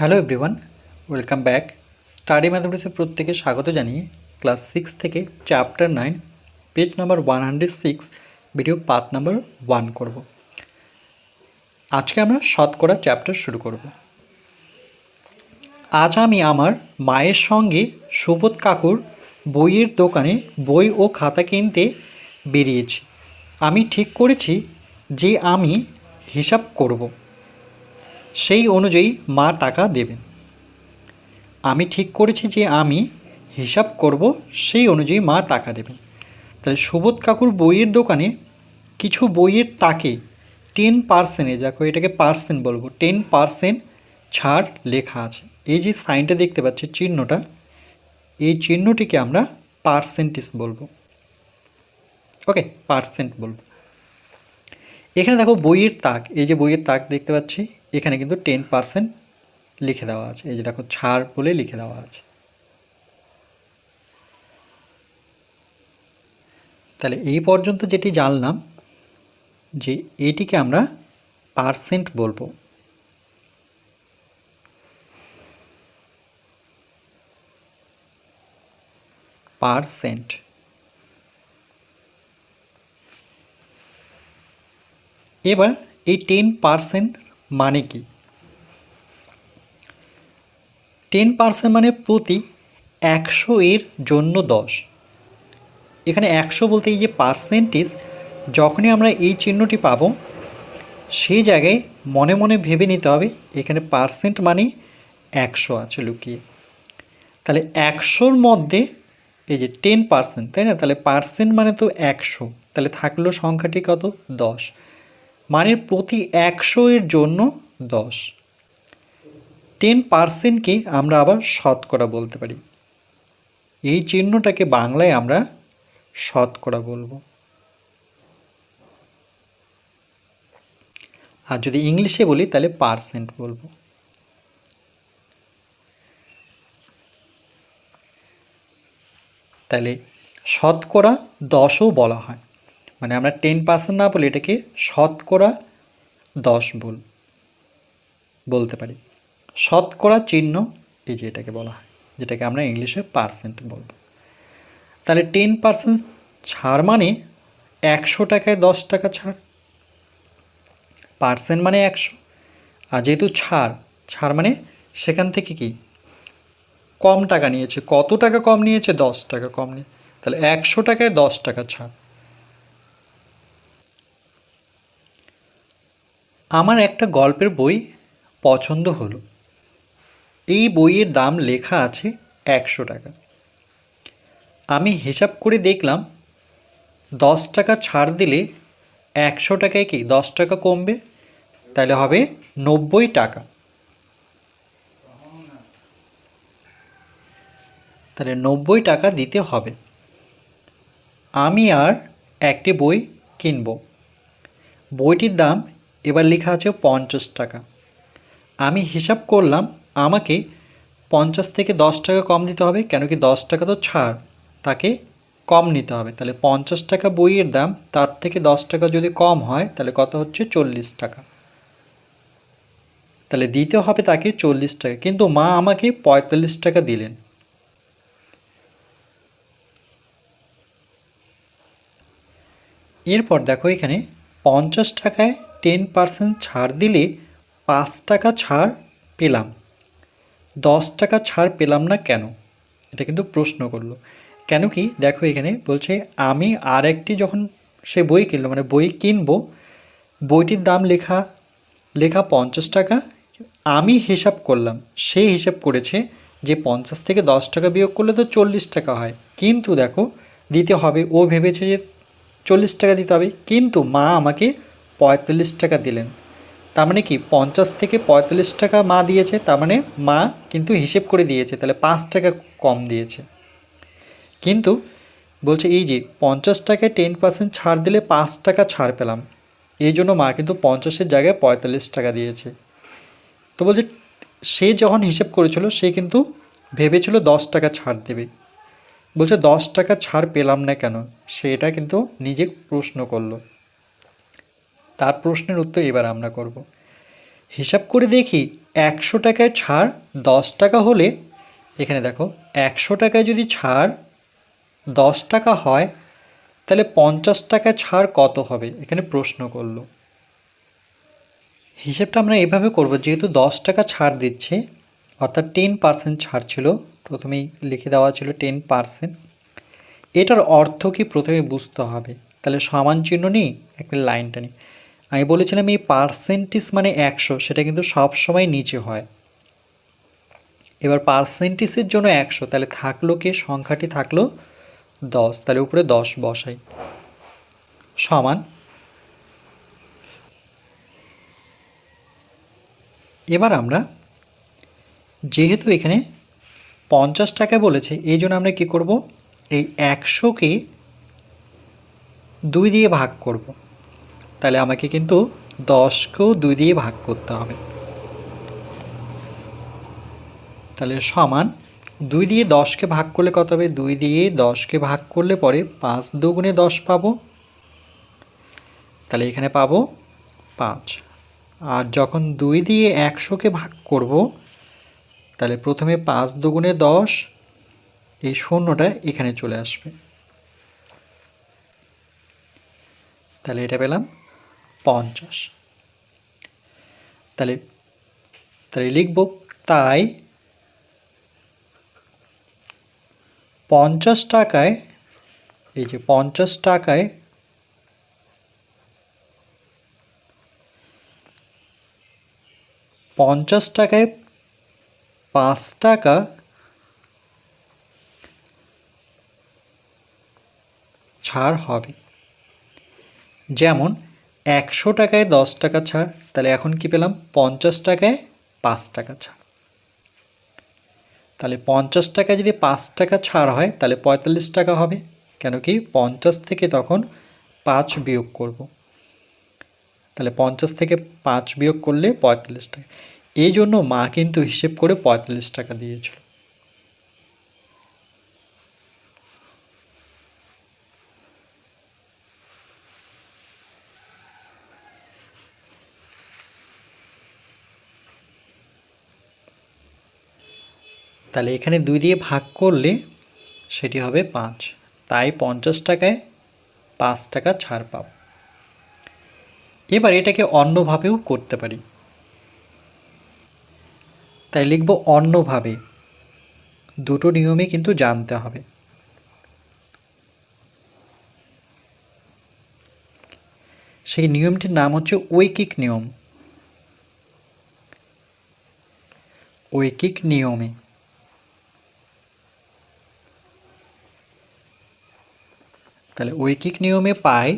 Hello everyone welcome back study ম্যাথমেটিক্সে প্রত্যেকে স্বাগত জানিয়ে ক্লাস সিক্স থেকে chapter nine page number one hundred six video part number one করব। আজকে আমরা শতকরা চ্যাপ্টার শুরু করব। আজ আমি আমার মায়ের সঙ্গে সুবোধ কাকুর বইয়ের দোকানে বই ও খাতা কিনতে বেরিয়েছি। আমি ঠিক করেছি যে আমি হিসাব করব। সেই অনুযায়ী মা টাকা দেবেন। আমি ঠিক করেছি যে আমি হিসাব করব, সেই অনুযায়ী মা টাকা দেবেন। তাহলে সুবোধ কাকুর বইয়ের দোকানে কিছু বইয়ের তাকে টেন পার্সেন্টে দেখো এটাকে পার্সেন্ট বলব টেন পার্সেন্ট ছাড় লেখা আছে। এই যে সাইনটা দেখতে পাচ্ছি চিহ্নটা, এই চিহ্নটিকে আমরা পার্সেন্টেজ বলব। ওকে পার্সেন্ট বলব। এখানে দেখো বইয়ের তাক, এই যে বইয়ের তাক দেখতে পাচ্ছি। এখানে কিন্তু টেন পার্সেন্ট লিখে দেওয়া আছে। এই যে দেখো, ছাড় বলে লিখে দেওয়া আছে। তাহলে এই পর্যন্ত যেটি জানলাম, যে এটিকে আমরা পার্সেন্ট বলব। পার্সেন্ট এবার এই টেন পার্সেন্ট মানে কি? টেন পার্সেন্ট মানে প্রতি একশো এর জন্য দশ। এখানে একশো বলতে এই যে পার্সেন্টেজ, যখনই আমরা এই চিহ্নটি পাবো, সেই জায়গায় মনে মনে ভেবে নিতে হবে, এখানে পার্সেন্ট মানে একশো আছে লুকিয়ে। তাহলে একশোর মধ্যে এই যে টেন পার্সেন্ট, তাই না? তাহলে পার্সেন্ট মানে তো একশো। তাহলে থাকল সংখ্যাটি কত? দশ। মানে প্রতি একশো এর জন্য দশ। টেন পার্সেন্টকে আমরা আবার শতকরা বলতে পারি। এই চিহ্নটাকে বাংলায় আমরা শতকরা বলব। আর যদি ইংলিশে বলি, তাহলে পার্সেন্ট বলব। তাহলে শতকরা দশও বলা হয়। মানে আমরা টেন পার্সেন্ট না বলে এটাকে শতকরা দশ বল, বলতে পারি। শতকরা চিহ্ন এই যে এটাকে বলা হয়, যেটাকে আমরা ইংলিশে পার্সেন্ট বলব। তাহলে টেন পার্সেন্ট ছাড় মানে একশো টাকায় দশ টাকা ছাড়। পার্সেন্ট মানে একশো, আর যেহেতু ছাড় ছাড় মানে সেখান থেকে কি? কম টাকা নিয়েছে, কত টাকা কম নিয়েছে? দশ টাকা কম নিয়ে, তাহলে একশো টাকায় দশ টাকা ছাড়। আমার একটা গল্পের বই পছন্দ হলো। এই বইয়ের দাম লেখা আছে একশো টাকা। আমি হিসাব করে দেখলাম, দশ টাকা ছাড় দিলে একশো টাকায় কি দশ টাকা কমবে? তাহলে হবে নব্বই টাকা। তাহলে নব্বই টাকা দিতে হবে। আমি আর একটি বই কিনব। বইটির দাম এবার লেখা আছে পঞ্চাশ টাকা। আমি হিসাব করলাম, আমাকে পঞ্চাশ থেকে দশ টাকা কম দিতে হবে, কেন কি দশ টাকা তো ছাড়, তাকে কম নিতে হবে। তাহলে পঞ্চাশ টাকা বইয়ের দাম, তার থেকে দশ টাকা যদি কম হয়, তাহলে কত হচ্ছে? চল্লিশ টাকা। তাহলে দিতে হবে তাকে চল্লিশ টাকা, কিন্তু মা আমাকে পঁয়তাল্লিশ টাকা দিলেন। এরপর দেখো এখানে পঞ্চাশ টাকায় টেন পার্সেন্ট ছাড় দিলে পাঁচ টাকা ছাড় পেলাম। দশ টাকা ছাড় পেলাম না কেন? এটা কিন্তু প্রশ্ন করল। কেন কি? দেখো এখানে বলছে, আমি আর একটি যখন সে বই কিনলো মানে বই কিনবো, বইটির দাম লেখা লেখা পঞ্চাশ টাকা, আমি হিসাব করলাম, সে হিসাব করেছে যে পঞ্চাশ থেকে দশ টাকা বিয়োগ করলে তো চল্লিশ টাকা হয়। কিন্তু দেখো, দিতে হবে, ও ভেবেছে যে চল্লিশ টাকা দিতে হবে। কিন্তু মা আমাকে পঁয়তাল্লিশ টাকা দিলেন। তার মানে কি? পঞ্চাশ থেকে পঁয়তাল্লিশ টাকা মা দিয়েছে, তার মানে মা কিন্তু হিসেব করে দিয়েছে, তাহলে পাঁচ টাকা কম দিয়েছে। কিন্তু বলছে এই যে, পঞ্চাশ টাকায় টেন পার্সেন্ট ছাড় দিলে পাঁচ টাকা ছাড় পেলাম। এই জন্য মা কিন্তু পঞ্চাশের জায়গায় পঁয়তাল্লিশ টাকা দিয়েছে। তো বলছে, সে যখন হিসেব করেছিল, সে কিন্তু ভেবেছিল দশ টাকা ছাড় দেবে। বলছে, দশ টাকা ছাড় পেলাম না কেন? সে এটা কিন্তু নিজে প্রশ্ন করল। তার প্রশ্নের উত্তর এবার আমরা করব। হিসাব করে দেখি একশো টাকায় ছাড় দশ টাকা হলে, এখানে দেখো, একশো টাকায় যদি ছাড় দশ টাকা হয়, তাহলে পঞ্চাশ টাকায় ছাড় কত হবে? এখানে প্রশ্ন করল। হিসেবটা আমরা এভাবে করব, যেহেতু দশ টাকা ছাড় দিচ্ছে, অর্থাৎ টেন পার্সেন্ট ছাড় ছিল, প্রথমেই লিখে দেওয়া ছিল টেন পার্সেন্ট এটার অর্থ কি? প্রথমে বুঝতে হবে। তাহলে সমান চিহ্ন নেই, একটা লাইনটা নেই। আমি বলেছিলাম এই পার্সেন্টেজ মানে একশো, সেটা কিন্তু সব সময় নিচে হয়। এবার পার্সেন্টেজের জন্য একশো, তাহলে থাকল কি? সংখ্যাটি থাকল দশ, তাহলে উপরে দশ বসাই। সমান। এবার আমরা যেহেতু এখানে পঞ্চাশ টাকা বলেছে, এই জন্য আমরা কী করব? এই একশোকে দুই দিয়ে ভাগ করব। তাহলে আমাকে কিন্তু দশকেও দুই দিয়ে ভাগ করতে হবে। তাহলে সমান দুই দিয়ে দশকে ভাগ করলে কত হবে? দুই দিয়ে দশকে ভাগ করলে পরে পাঁচ দুগুণে দশ পাবো। তাহলে এখানে পাবো পাঁচ। আর যখন দুই দিয়ে একশোকে ভাগ করব, তাহলে প্রথমে পাঁচ দুগুণে দশ, এই শূন্যটা এখানে চলে আসবে। তাহলে এটা পেলাম পঞ্চাশ। তাহলে তাহলে লিখব তাই পঞ্চাশ টাকায়, এই যে পঞ্চাশ টাকায় পঞ্চাশ টাকায় পাঁচ টাকা ছাড় হবে। যেমন একশো টাকায় দশ টাকা ছাড়। তাহলে এখন কি পেলাম? পঞ্চাশ টাকায় পাঁচ টাকা ছাড়। তাহলে পঞ্চাশ টাকা যদি পাঁচ টাকা ছাড় হয়, তাহলে পঁয়তাল্লিশ টাকা হবে। কেন কি? পঞ্চাশ থেকে তখন পাঁচ বিয়োগ করব। তাহলে পঞ্চাশ থেকে পাঁচ বিয়োগ করলে পঁয়তাল্লিশ টাকা। এই জন্য মা কিন্তু হিসেব করে পঁয়তাল্লিশ টাকা দিয়েছিল। তাহলে এখানে দুই দিয়ে ভাগ করলে সেটি হবে পাঁচ। তাই পঞ্চাশ টাকায় পাঁচ টাকা ছাড় পাব এবার এটাকে অন্যভাবেও করতে পারি। তাই লিখব অন্যভাবে। দুটো নিয়মে কিন্তু জানতে হবে। সেই নিয়মটির নাম হচ্ছে ঐকিক নিয়ম। ঐকিক নিয়মে তাহলে ঐকিক নিয়মে পাই,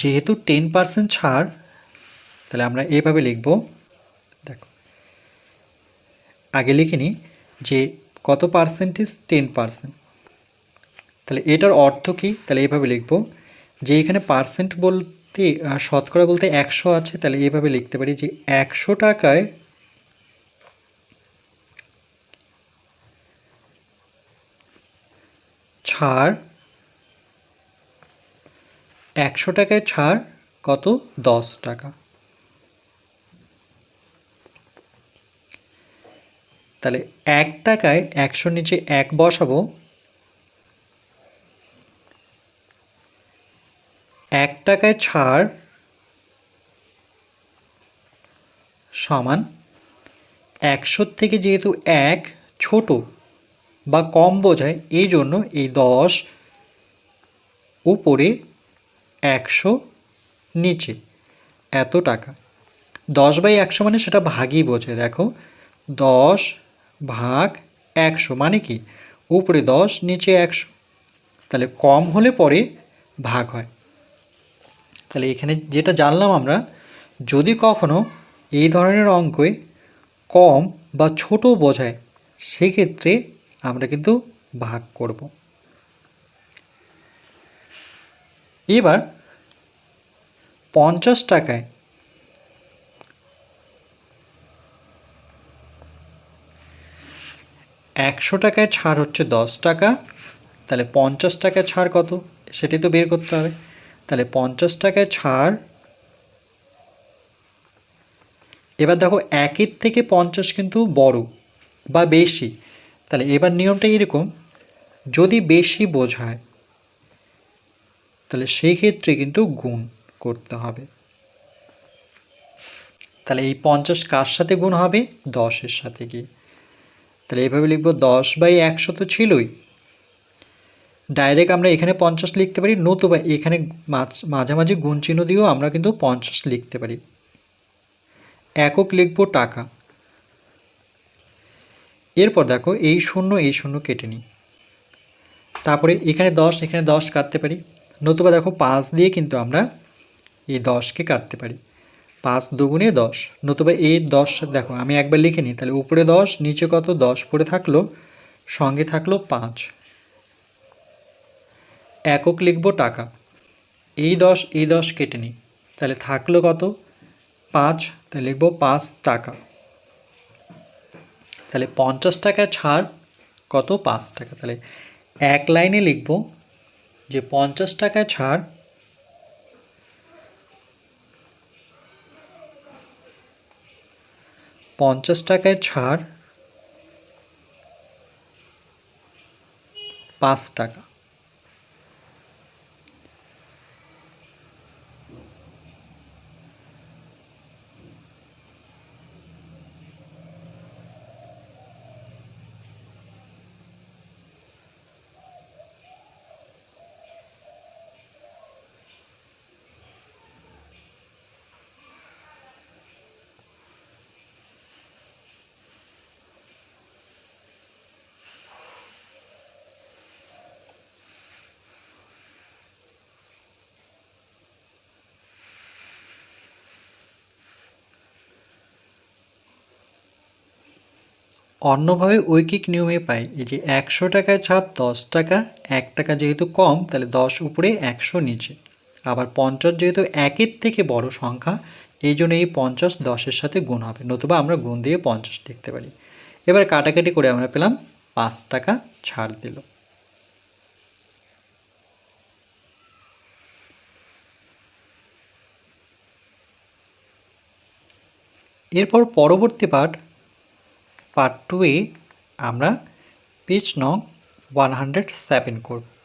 যেহেতু টেন পার্সেন্ট ছাড়, তাহলে আমরা এভাবে লিখব, দেখো। আগে লিখে নিই যে কত পার্সেন্টেজ টেন পার্সেন্ট তাহলে এটার অর্থ কী? তাহলে এইভাবে লিখব, যে এখানে পার্সেন্ট বলতে শতকরা বলতে একশো আছে, তাহলে এইভাবে লিখতে পারি যে একশো টাকায় ছাড় একশো টাকায় ছাড়, কত? দশ টাকা। তাহলে এক টাকায় একশোর নিচে এক বসাবো। এক টাকায় ছাড় সমান একশোর থেকে যেহেতু এক ছোট বা কম বোঝায়, এই জন্য এই দশ উপরে একশো নিচে। এত টাকা। দশ বাই একশো মানে সেটা ভাগই বোঝে, দেখো। দশ ভাগ একশো মানে কি? উপরে দশ, নিচে একশো। তাহলে কম হলে পরে ভাগ হয়। তাহলে এখানে যেটা জানলাম আমরা, যদি কখনো এই ধরনের অঙ্কে কম বা ছোট বোঝায়, সেক্ষেত্রে আমরা কিন্তু ভাগ করব। এবার পঞ্চাশ টাকায় একশো টাকায় ছাড় হচ্ছে দশ টাকা, তাহলে পঞ্চাশ টাকায় ছাড় কত? সেটি তো বের করতে হবে। তাহলে পঞ্চাশ টাকায় ছাড়, এবার দেখো একের থেকে পঞ্চাশ কিন্তু বড় বা বেশি। তাহলে এবার নিয়মটা এরকম, যদি বেশি বোঝায় তাহলে সেই ক্ষেত্রে কিন্তু গুণ করতে হবে। তাহলে এই পঞ্চাশ কার সাথে গুণ হবে? দশের সাথে গিয়ে তাহলে এইভাবে লিখব দশ বাই একশো তো ছিলই। ডাইরেক্ট আমরা এখানে পঞ্চাশ লিখতে পারি, নতুবা এখানে মাঝ- মাঝামাঝি গুণ চিহ্ন দিয়েও আমরা কিন্তু পঞ্চাশ লিখতে পারি। একক লিখব টাকা। এরপর দেখো এই শূন্য এই শূন্য কেটে নিই। তারপরে এখানে দশ এখানে দশ কাটতে পারি। নতুবা দেখো পাঁচ দিয়ে কিন্তু আমরা এই দশকে কাটতে পারি। পাঁচ দুগুণে দশ, নতুবা এই দশ, দেখো আমি একবার লিখে নিই, তাহলে উপরে দশ, নিচে কত? দশ পড়ে থাকল, সঙ্গে থাকল পাঁচ। একক লিখব টাকা। এই দশ এই দশ কেটে নিই, তাহলে থাকল কত? পাঁচ, তাহলে লিখব পাঁচ টাকা। তাহলে পঞ্চাশ টাকা ছাড়, কত? পাঁচ টাকা। তাহলে এক লাইনে লিখব যে পঞ্চাশ টাকা ছাড় পঞ্চাশ টাকায় ছাড় পাঁচ টাকা। অন্যভাবে ঐকিক নিয়মে পাই এই যে একশো টাকায় ছাড়, দশ টাকা, এক টাকা যেহেতু কম, তাহলে দশ উপরে একশো নিচে। আবার পঞ্চাশ যেহেতু একের থেকে বড় সংখ্যা, এই জন্য এই পঞ্চাশ দশের সাথে গুণ হবে, নতুবা আমরা গুণ দিয়ে পঞ্চাশ লিখতে পারি। এবার কাটাকাটি করে আমরা পেলাম পাঁচ টাকা ছাড় দিল। এরপর পরবর্তী পার্ট পার্ট টুয়ে আমরা পেজ নং ওয়ান হান্ড্রেড সেভেন করব।